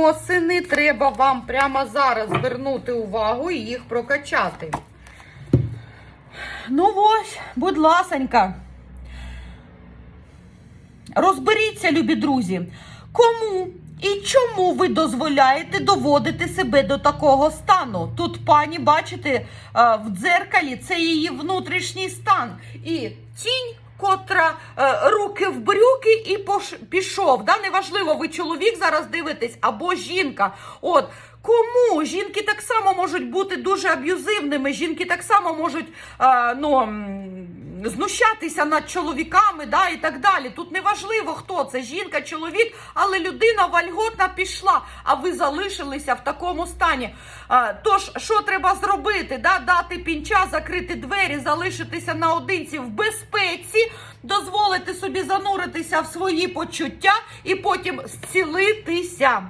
Осени треба вам прямо зараз звернути увагу і їх прокачати. Ну ось, будь ласенька. Розберіться, любі друзі, кому і чому ви дозволяєте доводити себе до такого стану? Тут пані, бачите, е, в дзеркалі це її внутрішній стан. І тінь, котра е, руки в брюки і пош- пішов. Да? Неважливо, ви чоловік зараз дивитесь або жінка. От. Кому жінки так само можуть бути дуже аб'юзивними, жінки так само можуть е, ну, знущатися над чоловіками, да, і так далі. Тут не важливо, хто це жінка, чоловік, але людина вольготна пішла, а ви залишилися в такому стані. А, тож, що треба зробити? Да? Дати пінча, закрити двері, залишитися наодинці в безпеці, дозволити собі зануритися в свої почуття і потім зцілитися.